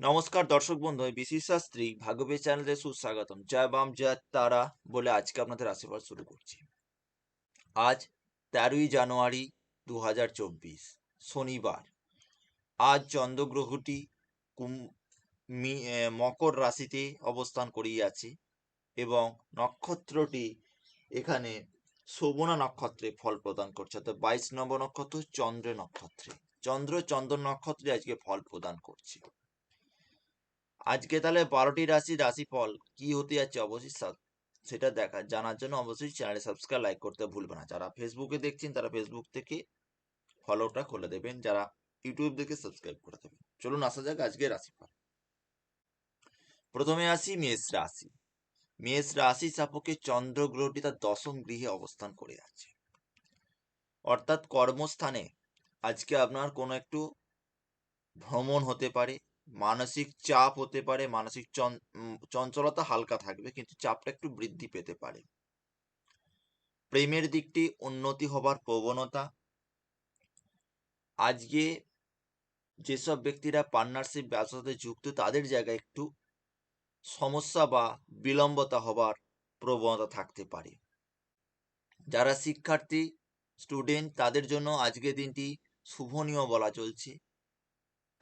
নমস্কার দর্শক বন্ধু বিশি শাস্ত্রী ভাগবী চ্যানেলে সুস্বাগতম। জয় বাম, জয় তারা বলে আজকে আপনাদের আশীর্বাদ শুরু করছি। আজ তেরোই জানুয়ারি দু হাজার চব্বিশ, শনিবার। আজ চন্দ্রগ্রহটি মকর রাশিতে অবস্থান করিয়াছে এবং নক্ষত্রটি এখানে শোভনা নক্ষত্রে ফল প্রদান করছে। অর্থাৎ বাইশ নম্বর নক্ষত্র চন্দ্র নক্ষত্রে। চন্দ্র চন্দ্র নক্ষত্রে আজকে ফল প্রদান করছে। আজকে তাহলে বারোটি রাশি রাশিফল কি হতে যাচ্ছে অবশ্যই সেটা দেখা, জানার জন্য অবশ্যই চ্যানেলে সাবস্ক্রাইব লাইক করতে ভুলবেন না। যারা ফেসবুকে দেখছেন, তারা ফেসবুক থেকে ফলোটা খুলে দেবেন। যারা ইউটিউব থেকে সাবস্ক্রাইব করে দেবেন। চলুন আসা যাক আজকে রাশিফল। প্রথমে আসি মেষ রাশি। মেষ রাশি সাপেক্ষে চন্দ্র গ্রহটি তার দশম গৃহে অবস্থান করে আছে অর্থাৎ কর্মস্থানে আজকে আপনার কোনো একটু ভ্রমণ হতে পারে মানসিক চাপ হতে পারে, মানসিক চঞ্চলতা হালকা থাকবে, কিন্তু চাপটা একটু বৃদ্ধি পেতে পারে। প্রেমের দিকটি উন্নতি হবার প্রবণতা। আজকে যেসব ব্যক্তিরা পার্টনারশিপ ব্যবসার সাথে যুক্ত, তাদের জায়গায় একটু সমস্যা বা বিলম্বতা হবার প্রবণতা থাকতে পারে। যারা শিক্ষার্থী স্টুডেন্ট তাদের জন্য আজকের দিনটি শুভনীয় বলা চলছে।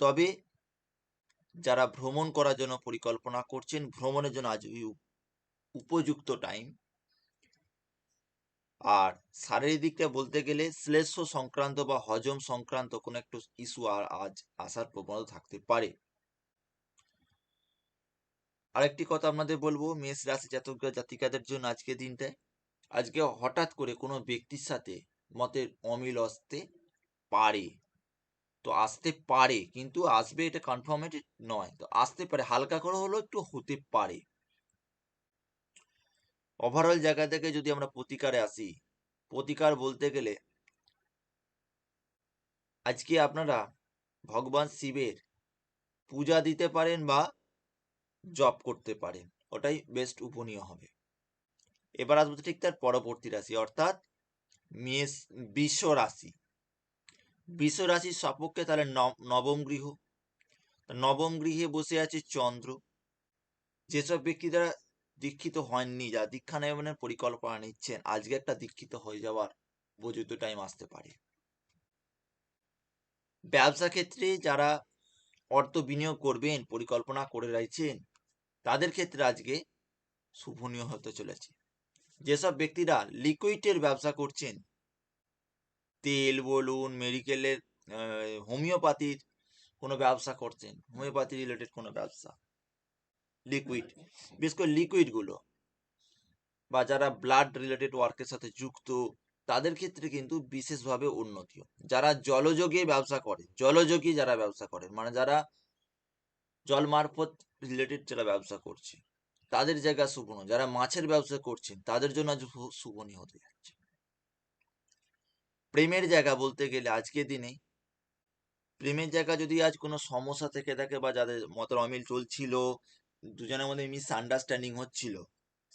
তবে যারা ভ্রমণ করার জন্য পরিকল্পনা করছেন, ভ্রমণের জন্য আজ উপযুক্ত টাইম আর শারীরিক দিকটা বলতে গেলে শ্লেষ্ম সংক্রান্ত বা হজম সংক্রান্ত কোনো একটু ইস্যু আর আজ আসার প্রবণতা থাকতে পারে। আরেকটি কথা আপনাদের বলব, মেষ রাশি জাতক জাতিকাদের জন্য আজকে দিনটায় আজকে হঠাৎ করে কোনো ব্যক্তির সাথে মতের অমিল আসতে পারে। তো আসতে পারে, কিন্তু আসবে এটা কনফার্মেড নয়। তো আসতে পারে, হালকা করে হলেও একটু হতে পারে। ওভারঅল জায়গা থেকে যদি আমরা প্রতিকারে আসি, প্রতিকার বলতে গেলে আজকে আপনারা ভগবান শিবের পূজা দিতে পারেন বা জপ করতে পারেন, ওটাই বেস্ট উপনীয় হবে। এবার আসব ঠিক তার পরবর্তী রাশি, অর্থাৎ মেষ, বিশ্ব রাশি। বিশ্ব রাশির সপক্ষে তাহলে নবম গৃহ। নবম গৃহে বসে আছে চন্দ্র। যেসব ব্যক্তিরা দীক্ষিত হননি যা দীক্ষা নেবেনের পরিকল্পনা নিচ্ছেন, আজকে একটা দীক্ষিত হয়ে যাওয়ার উপযুক্ত টাইম আসতে পারে। ব্যবসা ক্ষেত্রে যারা অর্থ বিনিয়োগ করবেন, পরিকল্পনা করে রয়েছেন তাদের ক্ষেত্রে আজকে শুভনীয় হতে চলেছে। যেসব ব্যক্তিরা লিকুইডের ব্যবসা করছেন তেল বলুন মেডিকেলের হোমিওপ্যাথির কোনো ব্যবসা করছেন? হোমিওপ্যাথি রিলেটেড কোনো ব্যবসা? লিকুইড বিশেষ করে লিকুইডগুলো বা যারা ব্লাড রিলেটেড ওয়ার্কের সাথে যুক্ত, তাদের ক্ষেত্রে কিন্তু বিশেষভাবে উন্নতি। যারা জলযোগে ব্যবসা করে, জলযোগী যারা ব্যবসা করেন মানে যারা জল মারফত রিলেটেড যারা ব্যবসা করছে, তাদের জায়গা শুভনীয় যারা মাছের ব্যবসা করছেন, তাদের জন্য আজ হতে যাচ্ছে। প্রেমের জায়গা বলতে গেলে আজকের দিনে প্রেমের জায়গা যদি আজ কোনো সমস্যা থেকে থাকে বা যাদের মতের অমিল চলছিল, দুজনের মধ্যে মিস আন্ডারস্ট্যান্ডিং হচ্ছিল,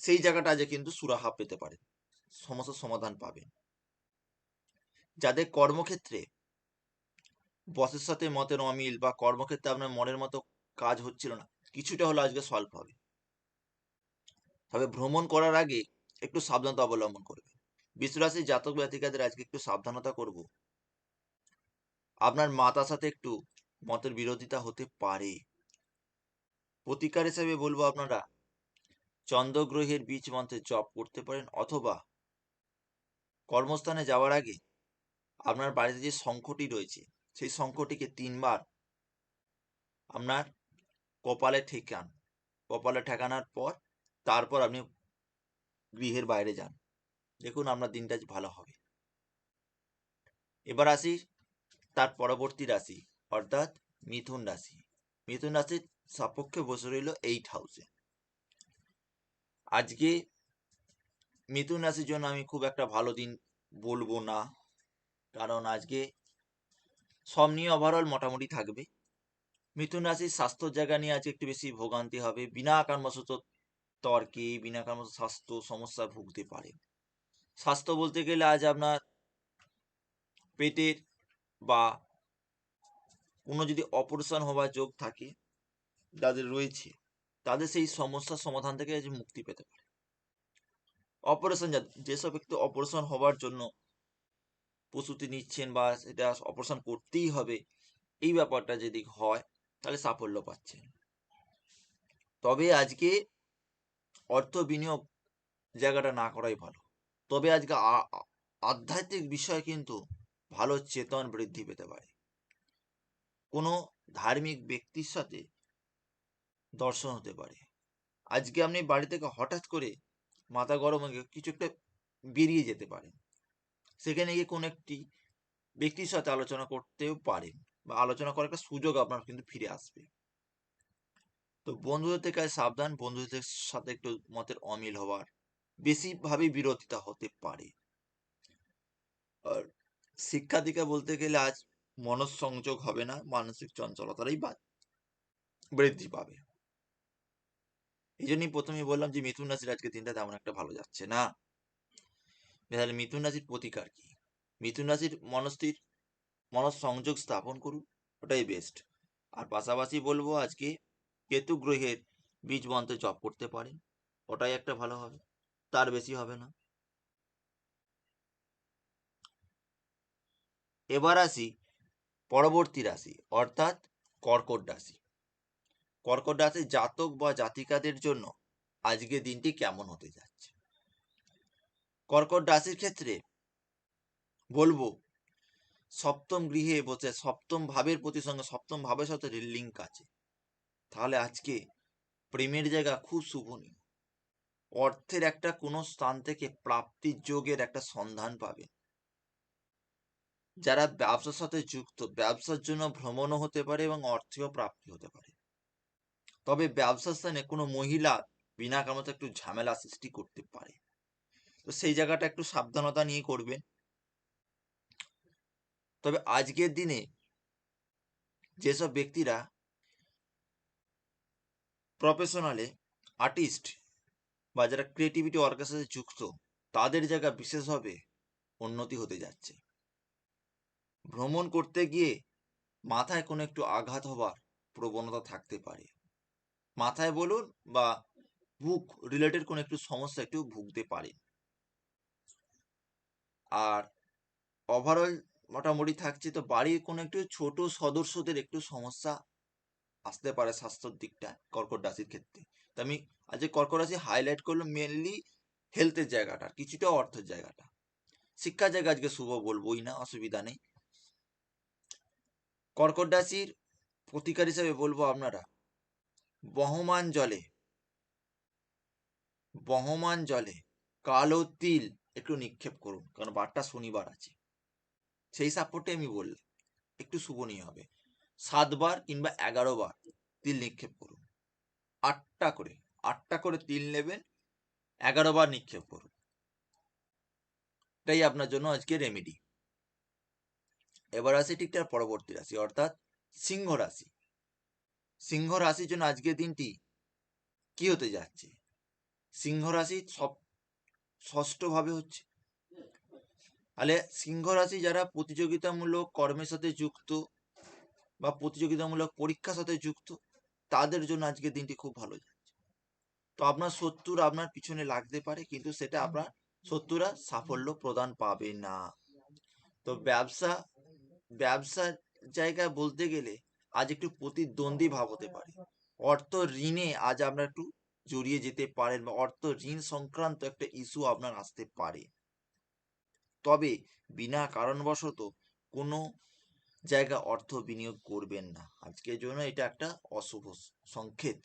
সেই জায়গাটা আজ কিন্তু সুরাহা পেতে পারে, সমস্যার সমাধান পাবেন যাদের কর্মক্ষেত্রে বসের সাথে মতের অমিল বা কর্মক্ষেত্রে আপনার মনের মতো কাজ হচ্ছিল না, কিছুটা হলো আজকে সলভ হবে। তবে ভ্রমণ করার আগে একটু সাবধানতা অবলম্বন করবে। বিশ্বরাশি জাতক জাতিকাদের আজকে একটু সাবধানতা করব। আপনার মাতার সাথে একটু মতের বিরোধিতা হতে পারে। প্রতিকার হিসেবে বলব আপনারা, চন্দ্রগ্রহের বীজ মন্ত্রে জপ করতে পারেন অথবা কর্মস্থানে যাওয়ার আগে আপনার বাড়িতে যে শঙ্খটি রয়েছে, সেই শঙ্খটিকে তিনবার আপনার কপালে ঠেকান। কপালে ঠেকানোর পর তারপর আপনি গৃহের বাইরে যান। দেখুন আপনার দিনটা ভালো হবে। এবার আসি তার পরবর্তী রাশি, অর্থাৎ মিথুন রাশি। মিথুন রাশির সপক্ষে বসে রইল এইট হাউসে আজকে মিথুন রাশির জন্য আমি খুব একটা ভালো দিন বলব না, কারণ আজকে সব নিয়ে ওভারঅল মোটামুটি থাকবে। মিথুন রাশির স্বাস্থ্য জায়গা নিয়ে আজকে একটু বেশি ভোগান্তি হবে। বিনা কারণবশত তর্কে, বিনা কারণবশত স্বাস্থ্য সমস্যা ভুগতে পারে। স্বাস্থ্য বলতে গেলে আজ আপনার পেটের বা কোনো যদি অপারেশন হওয়ার যোগ থাকে যাদের রয়েছে, তাদের সেই সমস্যার সমাধান থেকে আজ মুক্তি পেতে পারে। অপারেশন যেসব ব্যক্তি অপারেশন হওয়ার জন্য প্রস্তুতি নিচ্ছেন বা সেটা অপারেশন করতেই হবে, এই ব্যাপারটা যদি হয়, তাহলে সাফল্য পাচ্ছেন। তবে আজকে অর্থ বিনিয়োগ জায়গাটা না করাই ভালো। তবে আজকে আধ্যাত্মিক বিষয় কিন্তু ভালো চেতন বৃদ্ধি পেতে পারে। কোনো ধার্মিক ব্যক্তির সাথে দর্শন হতে পারে। আজকে আপনি বাড়ি থেকে হঠাৎ করে মাথা গরম হয়ে কিছু একটা বেরিয়ে যেতে পারেন। সেখানে গিয়ে কোনো একটি ব্যক্তির সাথে আলোচনা করতেও পারেন বা আলোচনা করার একটা সুযোগ আপনার কিন্তু ফিরে আসবে। তো বন্ধুদের থেকে সাবধান, বন্ধুদের সাথে একটু মতের অমিল হওয়ার বেশিভাবে বিরোধিতা হতে পারে। আর শিক্ষা দিকে বলতে গেলে আজ মনঃসংযোগ হবে না, মানসিক চঞ্চলতারই বৃদ্ধি পাবে। এই জন্যই প্রথমেই বললাম যে, মিথুন রাশির আজকে দিনটা তেমন একটা ভালো যাচ্ছে না। তাহলে মিথুন রাশির প্রতিকার কি? মিথুন রাশির মনস্থির, মনঃসংযোগ স্থাপন করুন, ওটাই বেস্ট আর পাশাপাশি বলব আজকে কেতু গ্রহের বীজ মন্ত্রে জপ করতে পারেন, ওটাই একটা ভালো হবে। তার বেশি হবে না। এবার আসি পরবর্তী রাশি, অর্থাৎ কর্কট রাশি। কর্কট রাশির জাতক বা জাতিকাদের জন্য আজকে দিনটি কেমন হতে যাচ্ছে? কর্কট রাশির ক্ষেত্রে বলব, সপ্তম গৃহে বসে, সপ্তম ভাবের প্রতি সঙ্গে, সপ্তম ভাবের সাথে লিঙ্ক আছে। তাহলে আজকে প্রেমের জায়গা খুব শুভনীয়। অর্থের একটা কোনো স্থান থেকে প্রাপ্তির যোগের একটা সন্ধান পাবে যারা ব্যবসার সাথে যুক্ত, ব্যবসার জন্য ভ্রমণও হতে পারে এবং অর্থেও প্রাপ্তি হতে পারে। তবে ব্যবসার স্থানে কোনো মহিলা বিনা কারণে একটু ঝামেলা সৃষ্টি করতে পারে। তো সেই জায়গাটা একটু সাবধানতা নিয়ে করবেন। তবে আজকের দিনে যেসব ব্যক্তিরা প্রফেশনালে আর্টিস্ট বা যারা ক্রিয়েটিভিটি ওয়ার্কের সাথে যুক্ত, তাদের জায়গা বিশেষভাবে উন্নতি হতে যাচ্ছে। ভ্রমণ করতে গিয়ে মাথায় কোনো একটু আঘাত হবার প্রবণতা থাকতে পারে। মাথায় বলুন বা বুক রিলেটেড কোনো একটু সমস্যা একটু ভুগতে পারে। আর ওভারঅল মোটামুটি থাকছে তো বাড়ির কোনো একটু ছোট সদস্যদের একটু সমস্যা আসতে পারে স্বাস্থ্যর দিকটা কর্কট রাশির ক্ষেত্রে। তো আমি আজকে কর্কট রাশি হাইলাইট করল মেনলি হেলথের জায়গাটা, কিছুটা অর্থের জায়গাটা। শিক্ষার জায়গা আজকে শুভ বলবোই না, অসুবিধা নেই। কর্কট রাশির প্রতিকার হিসেবে বলব আপনারা, বহমান জলে বহমান জলে কালো তিল একটু নিক্ষেপ করুন, কারণ বারটা শনিবার আছে। সেই সাপোর্টে আমি বললাম, একটু শুভনীয় হবে। সাতবার কিংবা এগারো বার তিল নিক্ষেপ করুন। আটটা করে। আটটা করে তিল নেবেন, এগারো বার নিক্ষেপ করুন। এটাই আপনার জন্য আজকে রেমেডি এবার আসি ঠিক তার পরবর্তী রাশি, অর্থাৎ সিংহ রাশি। সিংহ রাশির জন্য আজকের দিনটি কি হতে যাচ্ছে? সিংহ রাশি সব ষষ্ঠ ভাবে হচ্ছে। তাহলে সিংহ রাশি যারা প্রতিযোগিতামূলক কর্মের সাথে যুক্ত বা প্রতিযোগিতামূলক পরীক্ষার সাথে যুক্ত, তাদের জন্য আজকের দিনটি খুব ভালো যাচ্ছে। তো আপনার শত্রুর আপনার পিছনে লাগতে পারে, কিন্তু সেটা আপনার শত্রুরা সাফল্য প্রদান পাবে না। তো ব্যবসা, ব্যবসার জায়গায় বলতে গেলে আজ একটু প্রতিদ্বন্দ্বী ভাব হতে পারে। অর্থ ঋণে আজ আপনার একটু জড়িয়ে যেতে পারেন বা অর্থ ঋণ সংক্রান্ত একটা ইস্যু আপনার আসতে পারে। তবে বিনা কারণবশত কোনো জায়গা অর্থ বিনিয়োগ করবেন না। আজকের জন্য এটা একটা অশুভ সংকেত।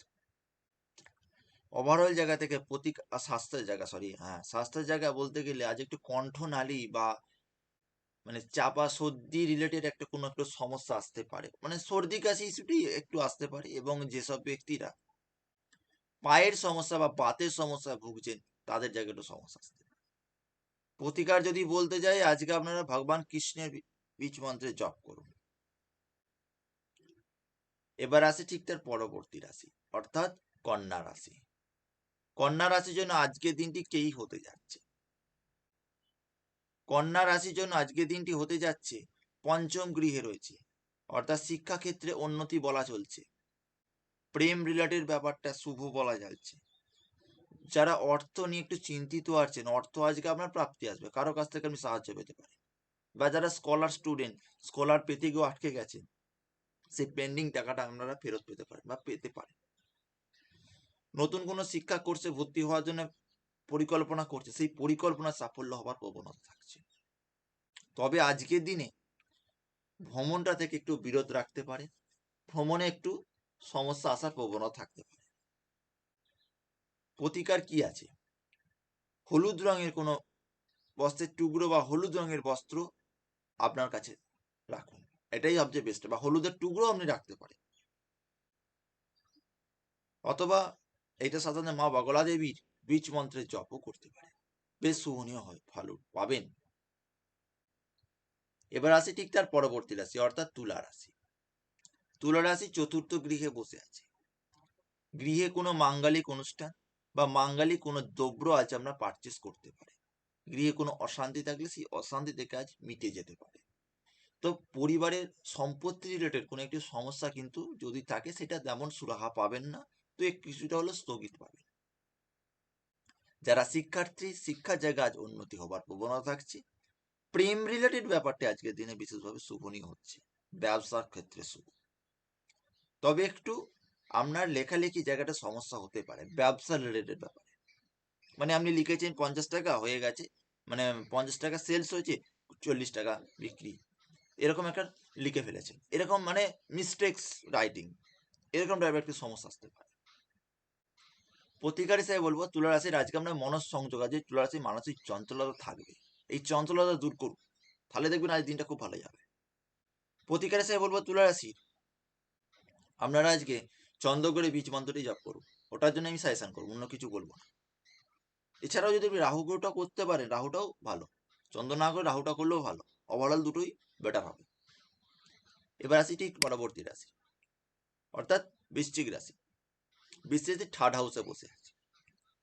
ওভারঅল জায়গা থেকে প্রতীক স্বাস্থ্যের জায়গা সরি হ্যাঁ স্বাস্থ্যের জায়গা বলতে গেলে আজ একটু কণ্ঠনালী বা মানে চাপা সর্দি রিলেটেড একটা কোনো একটা সমস্যা আসতে পারে। মানে সর্দি, কাশি, ইস্যুটি একটু আসতে পারে এবং যেসব ব্যক্তিরা পায়ের সমস্যা বা বাতের সমস্যা ভুগছেন, তাদের জায়গায় একটু সমস্যা আসতে পারে। প্রতিকার যদি বলতে যাই, আজকে আপনারা ভগবান কৃষ্ণের বীজ মন্ত্রে জপ করুন। এবার আসে ঠিক তার পরবর্তী রাশি, অর্থাৎ কন্যা রাশি। কন্যা রাশির জন্য আজকের দিনটি কেই হতে যাচ্ছে? কন্যা রাশির জন্য আজকের দিনটি হতে যাচ্ছে পঞ্চম গৃহে রয়েছে। অর্থাৎ শিক্ষাক্ষেত্রে উন্নতি বলা চলছে। প্রেম রিলেটেড ব্যাপারটা শুভ বলা যাচ্ছে। যারা অর্থ নিয়ে একটু চিন্তিত আছেন, অর্থ আজকে আপনার প্রাপ্তি আসবে, কারও কাছ থেকে আপনি সাহায্য পেতে পারেন। বা যারা স্কলার স্টুডেন্ট স্কলার পেতে গিয়েও আটকে গেছেন, সেই পেন্ডিং টাকাটা আপনারা ফেরত পেতে পারেন বা পেতে পারেন। নতুন কোনো শিক্ষা কোর্সে ভর্তি হওয়ার জন্য পরিকল্পনা করছে, সেই পরিকল্পনা সাফল্য হওয়ার প্রবণতা থাকছে। তবে আজকের দিনে ভ্রমণটা থেকে একটু বিরত রাখতে পারে, ভ্রমণে একটু সমস্যা আসার প্রবণতা থাকতে পারে। প্রতিকার কি আছে? হলুদ রঙের কোনো বস্ত্রের টুকরো বা হলুদ রঙের বস্ত্র আপনার কাছে রাখুন, এটাই সবচেয়ে বেস্ট বা হলুদের টুকরো আপনি রাখতে পারেন। অথবা এটা সাধারণত মা বগলা দেবীর বীজ মন্ত্রের জপও করতে পারে। বেশ শুভনীয় হয় ভালো পাবেন। এবার আসি ঠিক তার পরবর্তী রাশি, অর্থাৎ তুলা রাশি। তুলা রাশি চতুর্থ গৃহে বসে আছে। গৃহে কোনো মাঙ্গালিক অনুষ্ঠান বা মাঙ্গালিক কোনো দ্রব্য আজ আমরা পারচেস করতে পারি। গৃহে কোনো অশান্তি থাকলে সেই অশান্তি থেকে আজ মিটে যেতে পারে। তো পরিবারের সম্পত্তি রিলেটেড কোনো একটি সমস্যা কিন্তু যদি থাকে, সেটা তেমন সুরাহা পাবেন না। তো কিছুটা হলো স্থগিত পাবে। যারা শিক্ষার্থী শিক্ষার জায়গায় আজ উন্নতি হবার প্রবণতা থাকছে। প্রেম রিলেটেড ব্যাপারটি আজকের দিনে বিশেষভাবে শুভনীয় হচ্ছে। ব্যবসার ক্ষেত্রে শুভ। তবে একটু আপনার লেখালেখি জায়গাটা সমস্যা হতে পারে, ব্যবসা রিলেটেড ব্যাপারে। মানে আপনি লিখেছেন পঞ্চাশ টাকা, হয়ে গেছে। মানে পঞ্চাশ টাকা সেলস হয়েছে, চল্লিশ টাকা বিক্রি। এরকম একটা লিখে ফেলেছেন। এরকম মানে মিস্টেক্স রাইটিং এরকম টাইপের একটি সমস্যা আসতে পারে। প্রতিকার হিসেবে বলব তুলা রাশির আজকে আমরা মনস সংযোগ আছে তুলা রাশির মানসিক চঞ্চলতা থাকবে। এই চঞ্চলতা দূর করুন। তাহলে দেখবেন আজ দিনটা খুব ভালো যাবে। প্রতিকার হিসেবে বলব তুলা রাশির আপনারা আজকে চন্দ্রগড়ে বীজ মন্ত্রটি জপ করুন। ওটার জন্য আমি সাজেশন করব, অন্য কিছু বলব না। এছাড়াও যদি আপনি রাহু গ্রহটা করতে পারেন, রাহুটাও ভালো। চন্দ্র না করে রাহুটা করলেও ভালো। ওভারঅল দুটোই বেটার হবে। এবার আসি ঠিক পরবর্তী রাশি, অর্থাৎ বৃশ্চিক রাশি। রাশি থার্ড হাউসে বসে আছে।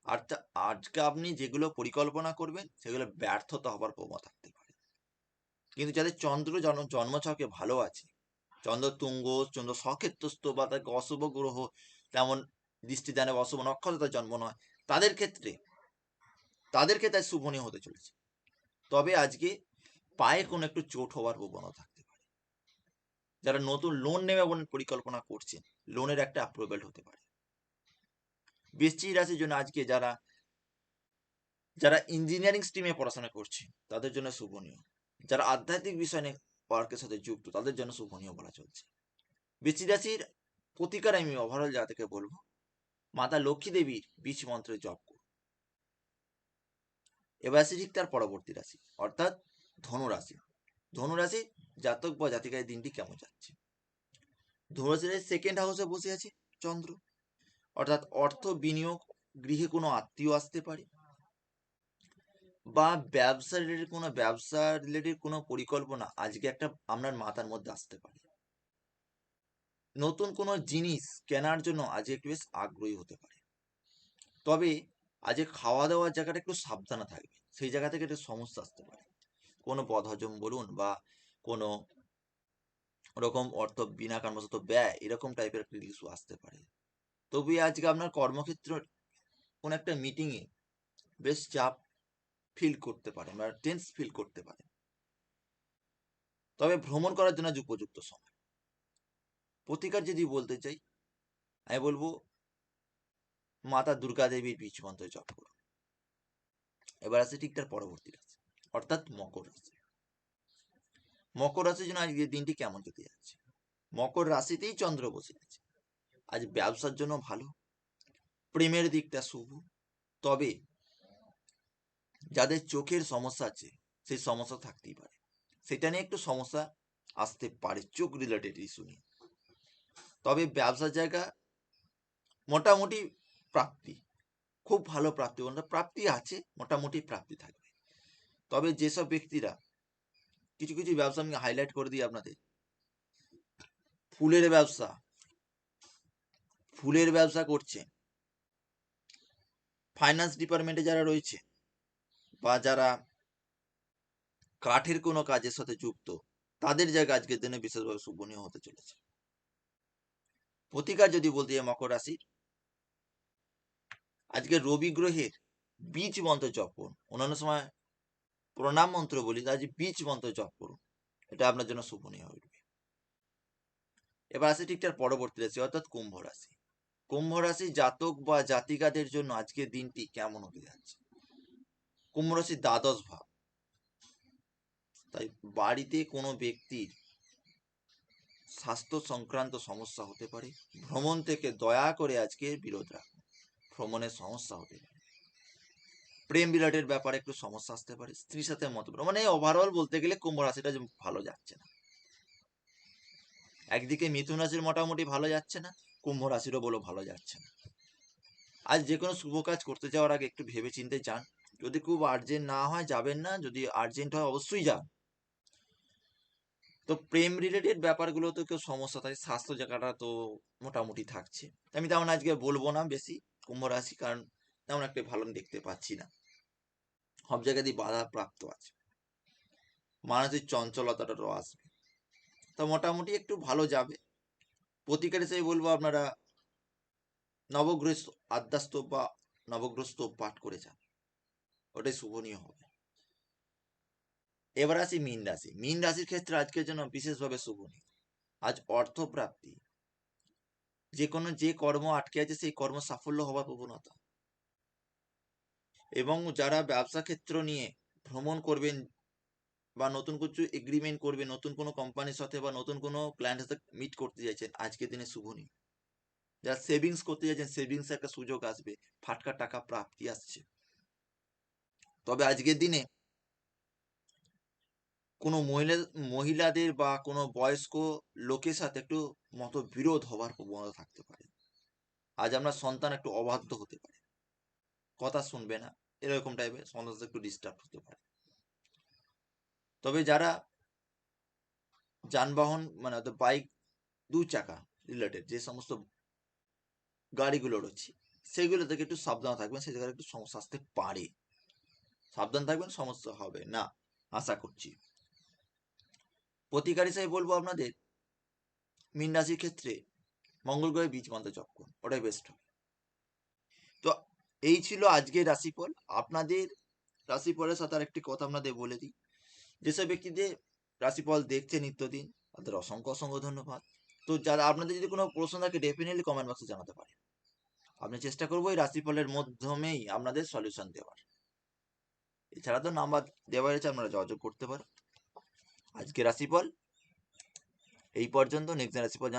আর আজকে আপনি যেগুলো পরিকল্পনা করবেন, সেগুলো ব্যর্থতা হবার প্রবণতা থাকতে পারে। কিন্তু যাদের চন্দ্র জন্ম জন্মছকে ভালো আছে চন্দ্র তুঙ্গ চন্দ্র সক্ষেত্রস্থ বা তাকে অশুভ গ্রহ, তেমন দৃষ্টিদানে অশুভ নক্ষত্র তার জন্ম নয়, তাদের ক্ষেত্রে তাদের ক্ষেত্রে শুভনীয় হতে চলেছে। তবে আজকে পায়ে কোনো একটু চোট হওয়ার প্রবণতা থাকতে পারে। যারা নতুন লোন নেবে পরিকল্পনা করছেন লোনের একটা অ্যাপ্রুভেল হতে পারে। বৃশ্চিক রাশির জন্য আজকে যারা যারা ইঞ্জিনিয়ারিং স্ট্রিমে পড়াশোনা করছে, তাদের জন্য শুভনীয়। যারা আধ্যাত্মিক বিষয় নিয়ে ওয়ার্কের সাথে যুক্ত, তাদের জন্য শুভনীয় বলা চলছে। বৃশ্চিক রাশির প্রতিকার আমি ওভারঅল যা থেকে বলব, মাতা লক্ষ্মী দেবীর বীজ মন্ত্রে জপ করুন। এবার আসি ঠিক তার পরবর্তী রাশি, অর্থাৎ ধনুরাশি। ধনুরাশি জাতক বা জাতিকায় দিনটি কেমন যাচ্ছে? ধনু রাশির সেকেন্ড হাউসে বসে আছে চন্দ্র। অর্থাৎ অর্থ বিনিয়োগ গৃহে কোনো আত্মীয় আসতে পারে? বা ব্যবসা রিলেটেড কোনো, ব্যবসা রিলেটেড কোনো পরিকল্পনা আজকে একটা আপনার মাথার মধ্যে আসতে পারে। নতুন কোনো জিনিস কেনার জন্য আজকে একটু বেশ আগ্রহী হতে পারে। তবে আজকে খাওয়া দাওয়ার জায়গাটা একটু সাবধানে থাকবে। সেই জায়গা থেকে একটা সমস্যা আসতে পারে। কোনো বদহজম বলুন বা কোনো ওরকম অর্থ বিনা কারণবশত ব্যয় এরকম টাইপের একটা ইস্যু আসতে পারে। তবে আজকে আপনার কর্মক্ষেত্র কোনো একটা মিটিংয়ে বেশ চাপ ফিল করতে পারেন বা টেন্স ফিল করতে পারেন তবে ভ্রমণ করার জন্য উপযুক্ত সময়। প্রতিকার যদি বলতে চাই, আমি বলব মাতা দুর্গা দেবীর বীজ মন্ত্র জপ করুন। এবার আসে ঠিক তার পরবর্তী রাশি, অর্থাৎ মকর রাশি। মকর রাশির জন্য আজকের দিনটি কেমন যেতে যাচ্ছে? মকর রাশিতেই চন্দ্র বসে আছে। আজ ব্যবসার জন্য ভালো। প্রেমের দিকটা শুভ। তবে যাদের চোখের সমস্যা আছে সেই সমস্যা থাকতেই পারে। সেটা নিয়ে একটু সমস্যা আসতে পারে চোখ রিলেটেড ইস্যু নিয়ে। তবে ব্যবসার জায়গা মোটামুটি প্রাপ্তি। খুব ভালো প্রাপ্তি। প্রাপ্তি আছে, মোটামুটি প্রাপ্তি থাকবে। তবে যেসব ব্যক্তিরা, কিছু কিছু ব্যবসা আমি হাইলাইট করে দিই আপনাদের। ফুলের ব্যবসা ফুলের ব্যবসা করছে। ফাইন্যান্স ডিপার্টমেন্টে যারা রয়েছে বা যারা কাঠের কোনো কাজের সাথে যুক্ত, তাদের জায়গা আজকের দিনে বিশেষভাবে শুভনীয় হতে চলেছে। প্রতিকার যদি বলতে যাই মকর রাশির, আজকে রবি গ্রহের বীজ মন্ত্র জপ করুন। অন্যান্য সময় প্রণাম মন্ত্র বলি আজ বীজ মন্ত্র জপ করুন, এটা আপনার জন্য শুভনীয় হয়ে উঠবে। এবার আসি ঠিক তার পরবর্তী রাশি, অর্থাৎ কুম্ভ রাশি। কুম্ভ রাশি জাতক বা জাতিকাদের জন্য আজকের দিনটি কেমন হতে যাচ্ছে? কুম্ভ রাশি দ্বাদশ ভাব। তাই বাড়িতে কোনো ব্যক্তির স্বাস্থ্য সংক্রান্ত সমস্যা হতে পারে। ভ্রমণ থেকে দয়া করে আজকে বিরোধ রাখুন। ভ্রমণের সমস্যা হতে পারে। প্রেম বিরাটের ব্যাপারে একটু সমস্যা আসতে পারে। স্ত্রীর সাথে মত মানে ওভারঅল বলতে গেলে কুম্ভ রাশিটা ভালো যাচ্ছে না। একদিকে মিথুন রাশির মোটামুটি ভালো যাচ্ছে না। কুম্ভ রাশিরও বলো ভালো যাচ্ছে না। আজ যে কোনো শুভ কাজ করতে যাওয়ার আগে একটু ভেবে চিনতে যান। যদি খুব আর্জেন্ট না হয়, যাবেন না। যদি আর্জেন্ট হয়, অবশ্যই যান। তো প্রেম রিলেটেড ব্যাপারগুলো তো কেউ সমস্যা থাকে। স্বাস্থ্য জায়গাটা তো মোটামুটি থাকছে। আমি তেমন আজকে বলব না বেশি কুম্ভ রাশি কারণ তেমন একটা ভালো দেখতে পাচ্ছি না। সব জায়গাতেই বাধা প্রাপ্ত আছে। মানসিক চঞ্চলতাটাও আসবে। তো মোটামুটি একটু ভালো যাবে। প্রতিকার হিসেবে বলব আপনারা নবগ্রহ আদ্যাস্তব বা নবগ্রস্ত পাঠ করে যান। ওটাই শুভনীয় হবে। এবার আসি মীন রাশি। মীন রাশির ক্ষেত্রে আজকের জন্য বিশেষভাবে শুভনীয়। আজ অর্থ প্রাপ্তি যে কোনো যে কর্ম আটকে আছে, সেই কর্ম সাফল্য হওয়ার প্রবণতা। এবং যারা ব্যবসা ক্ষেত্র নিয়ে ভ্রমণ করবেন বা নতুন কিছু এগ্রিমেন্ট করবে, নতুন কোনো কোম্পানির সাথে বা নতুন কোনো ক্লায়েন্টের সাথে মিট করতে চাইছেন, আজকের দিনে শুভনীয় যারা সেভিংস করতে চাইছেন সেভিংস একটা সুযোগ আসবে, ফাটকা টাকা প্রাপ্তি আসছে। তবে আজকের দিনে কোনো মহিলা, মহিলাদের বা কোনো বয়স্ক লোকের সাথে একটু মতবিরোধ হওয়ার প্রবণতা থাকতে পারে। আজ আপনার সন্তান একটু অবাধ্য হতে পারে। কথা শুনবে না, এরকম টাইপের সন্তান একটু ডিস্টার্ব হতে পারে। তবে যারা যানবাহন মানে বাইক দু চাকা রিলেটেড যে সমস্ত গাড়িগুলো রয়েছে, সেগুলো থেকে একটু সাবধান থাকবেন সেই জায়গায় একটু সমস্যা আসতে পারে। সাবধান থাকবেন সমস্যা হবে না, আশা করছি। প্রতিকার হিসেবে বলব আপনাদের, মীন রাশির ক্ষেত্রে মঙ্গল গ্রহে বীজ জপ করুন ওটাই বেস্ট হবে। তো এই ছিল আজকের রাশিফল। আপনাদের রাশিফলের সাথে আর একটি কথা আপনাদের বলে দিই। যেসব ব্যক্তিদের রাশিফল দেখছে নিত্যদিন, তাদের অসংখ্য অসংখ্য ধন্যবাদ। তো যারা আপনাদের যদি কোনো প্রশ্ন থাকে ডেফিনেটলি কমেন্ট বক্সে জানাতে পারেন। আপনি চেষ্টা করব এই রাশিফলের মাধ্যমেই আপনাদের সলিউশন দেওয়ার। এছাড়া তো নাম্বার দেওয়া রয়েছে, আপনারা যোগাযোগ করতে পারেন। আজকে রাশিফল এই পর্যন্ত নেক্সট রাশিফল